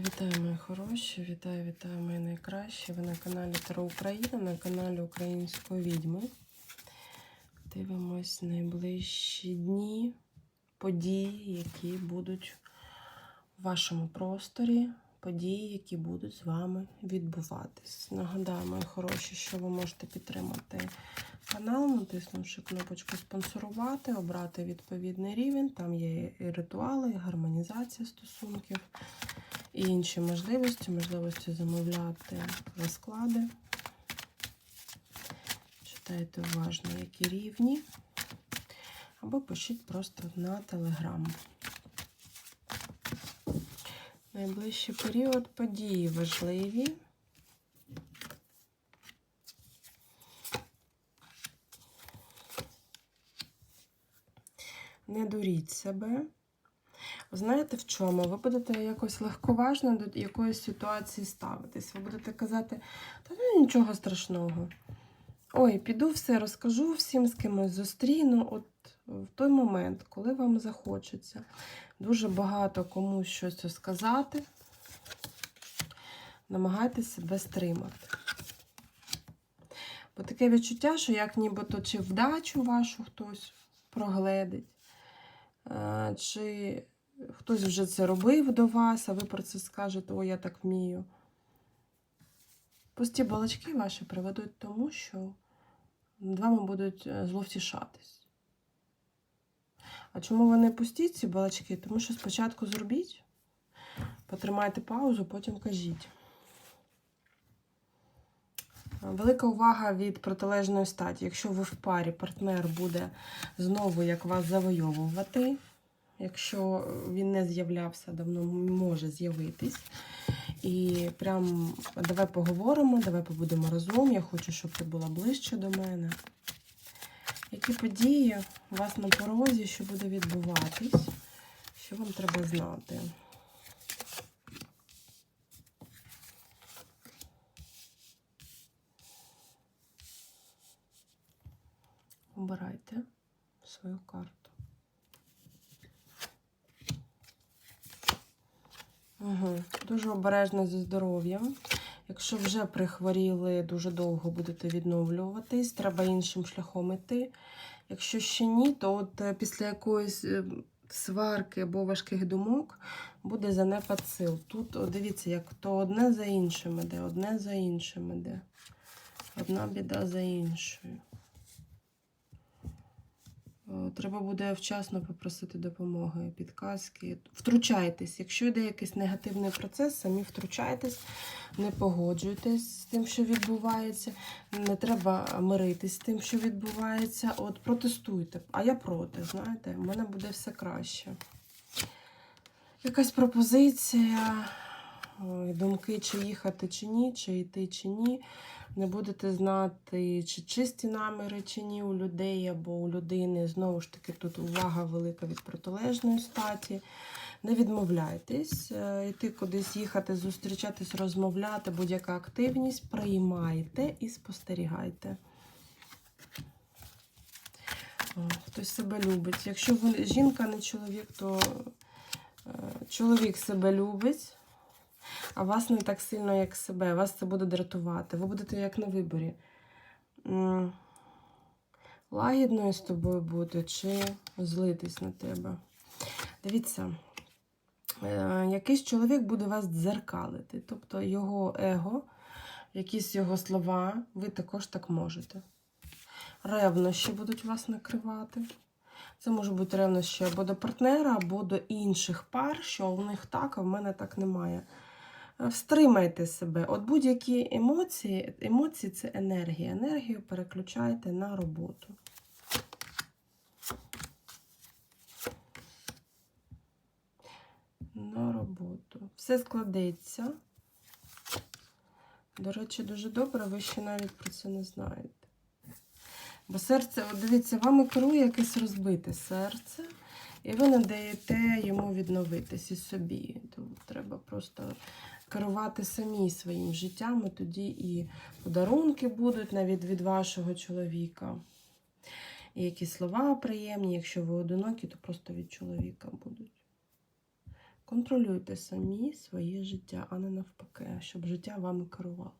Вітаю, мої хороші, вітаю, вітаю, мої найкращі. Ви на каналі Таро Україна, на каналі Української відьми. Дивимось найближчі дні, події, які будуть в вашому просторі, події, які будуть з вами відбуватись. Нагадаю, мої хороші, що ви можете підтримати канал, натиснувши кнопочку спонсорувати, обрати відповідний рівень. Там є і ритуали, і гармонізація стосунків і інші можливості, можливості замовляти розклади. Читайте уважно, які рівні. Або пишіть просто на телеграм. Найближчий період події важливі. Не дуріть себе. Знаєте в чому? Ви будете якось легковажно до якоїсь ситуації ставитись. Ви будете казати, та ну нічого страшного. Ой, піду все розкажу всім, з кимось зустріну. От в той момент, коли вам захочеться дуже багато комусь щось сказати, намагайтеся себе стримати. Бо таке відчуття, що як нібито чи вдачу вашу хтось прогледить, чи хтось вже це робив до вас, а ви про це скажете, о, я так вмію. Пусті балачки ваші приведуть тому, що над вами будуть е, зловтішатись. А чому вони пусті, ці балачки? Тому що спочатку зробіть, потримайте паузу, потім кажіть. Велика увага від протилежної статі. Якщо ви в парі, партнер буде знову як вас завойовувати. Якщо він не з'являвся давно, може з'явитись. І прям давай поговоримо, давай побудемо разом. Я хочу, щоб ти була ближче до мене. Які події у вас на порозі, що буде відбуватись? Що вам треба знати? Обирайте свою карту. Угу. Дуже обережно зі здоров'ям. Якщо вже прихворіли, дуже довго будете відновлюватись, треба іншим шляхом іти. Якщо ще ні, то от е, після якоїсь е, сварки або важких думок буде занепад сил. Тут о, дивіться, як то одне за іншим іде, одне за іншим іде. Одна біда за іншою. О, Треба буде вчасно попросити допомоги, підказки. Втручайтесь. Якщо йде якийсь негативний процес, самі втручайтесь, не погоджуйтесь з тим, що відбувається. Не треба миритись з тим, що відбувається. От протестуйте. А я проти, знаєте, в мене буде все краще. Якась пропозиція, думки, чи їхати, чи ні, чи йти, чи ні. Не будете знати, чи чисті наміри, чи ні у людей або у людини. Знову ж таки, тут увага велика від протилежної статі. Не відмовляйтесь, е, йти кудись їхати, зустрічатись, розмовляти, будь-яка активність, приймайте і спостерігайте. Хтось себе любить. Якщо ви жінка, не чоловік, то е, чоловік себе любить а вас не так сильно, як себе. Вас це буде дратувати. Ви будете як на виборі. Лагідною з тобою бути чи злитись на тебе. Дивіться, е, якийсь чоловік буде вас дзеркалити. Тобто його его, якісь його слова, ви також так можете. Ревнощі будуть вас накривати. Це може бути ревнощі або до партнера, або до інших пар, що у них так, а в мене так немає. Е, Встримайте себе. От будь-які емоції, емоції це енергія. Енергію переключайте на роботу. На роботу. Все складеться. До речі, дуже добре, ви ще навіть про це не знаєте. Бо серце, от дивіться, вами керує якесь розбите серце, і ви не даєте йому відновитись і собі. Тому треба просто керувати самі своїм життям, і тоді і подарунки будуть навіть від вашого чоловіка. І якісь слова приємні, якщо ви одинокі, то просто від чоловіка будуть. Контролюйте самі своє життя, а не навпаки, щоб життя вами керувало.